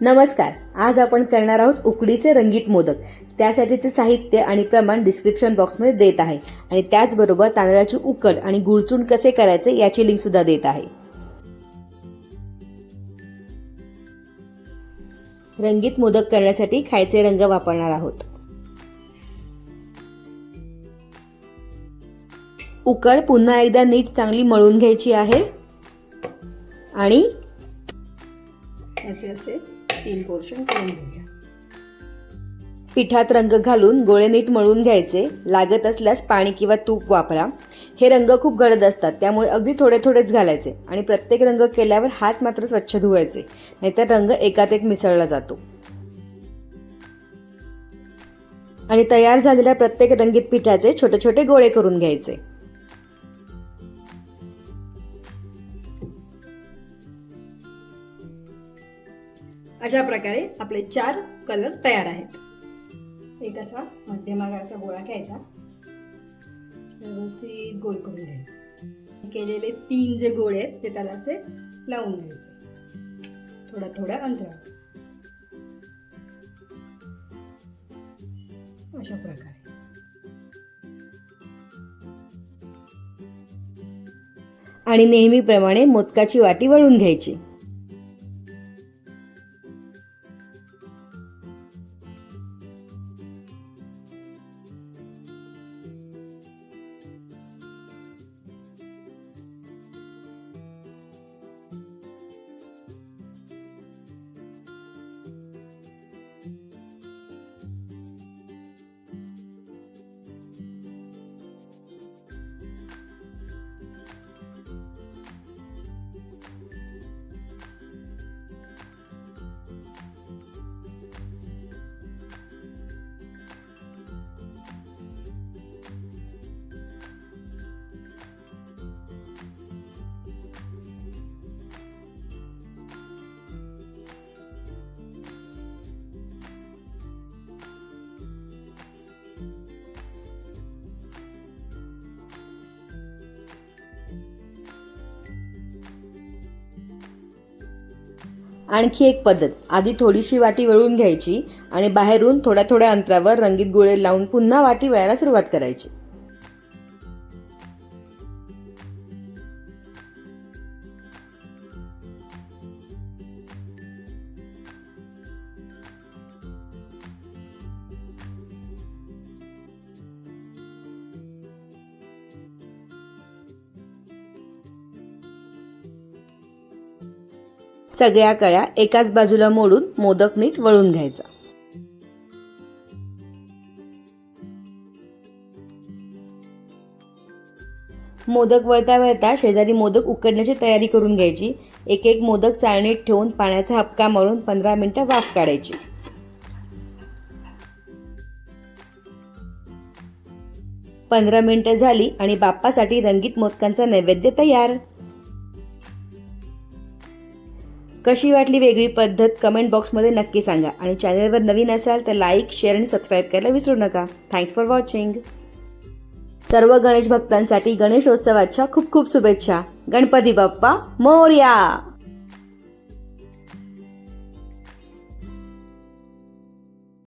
नमस्कार आज आपण करणार आहोत उकडीचे रंगीत मोदक. त्यासाठीचे साहित्य आणि प्रमाण डिस्क्रिप्शन बॉक्समध्ये देत आहे. आणि त्याचबरोबर तांदळाची उकड आणि गुळचूण कसे करायचे याची लिंक सुद्धा देत आहे. रंगीत मोदक करण्यासाठी खायचे रंग वापरणार आहोत. उकड पुन्हा एकदा नीट चांगली मळून घ्यायची आहे. आणि असे असे. तीन पोर्शन करून घेऊया. पिठात रंग घालून गोळे नीट मळून घ्यायचे. लागत असल्यास पाणी किंवा तूप वापरा. हे रंग खूप गडद असतात त्यामुळे अगदी थोडे थोडेच घालायचे आणि प्रत्येक रंग केल्यावर हात मात्र स्वच्छ धुवायचे नाहीतर रंग एकात एक मिसळला जातो. आणि तयार झालेल्या प्रत्येक रंगीत पिठाचे छोटे छोटे गोळे करून घ्यायचे. अशा प्रकारे आपले चार कलर तयार आहेत. एक असा मध्यम आकाराचा गोळा घ्यायचा. व्यवस्थित गोल करून घ्यायचा. केलेले तीन जे गोळे आहेत ते त्याला असे लावून घ्यायचे. थोडा थोड्या अंतरावर. अशा प्रकारे. आणि नेहमीप्रमाणे मोदकाची वाटी वळून घ्यायची. आणखी एक पद्धत. आधी थोडीशी वाटी वळून घ्यायची आणि बाहेरून थोड्या थोड्या अंतरावर रंगीत गोळे लावून पुन्हा वाटी वळायला सुरुवात करायची. सगळ्या कळ्या एकाच बाजूला मोडून मोदक नीट वळून घ्यायचा. मोदक वळता वळता शेजारी मोदक उकडण्याची तयारी करून घ्यायची. एक एक मोदक चाळणीत ठेवून पाण्याचा हपका मारून पंधरा मिनिटं वाफ काढायची. पंधरा मिनिटं झाली आणि बाप्पासाठी रंगीत मोदकांचा नैवेद्य तयार. कशी वाटली वेगळी पद्धत कमेंट बॉक्समध्ये नक्की सांगा. आणि चॅनलवर नवीन असाल तर लाईक शेअर आणि सबस्क्राईब करायला विसरू नका. थँक्स फॉर वॉचिंग सर्व गणेश भक्तांसाठी गणेशोत्सवाच्या खूप खूप शुभेच्छा. गणपती बाप्पा मोर्या!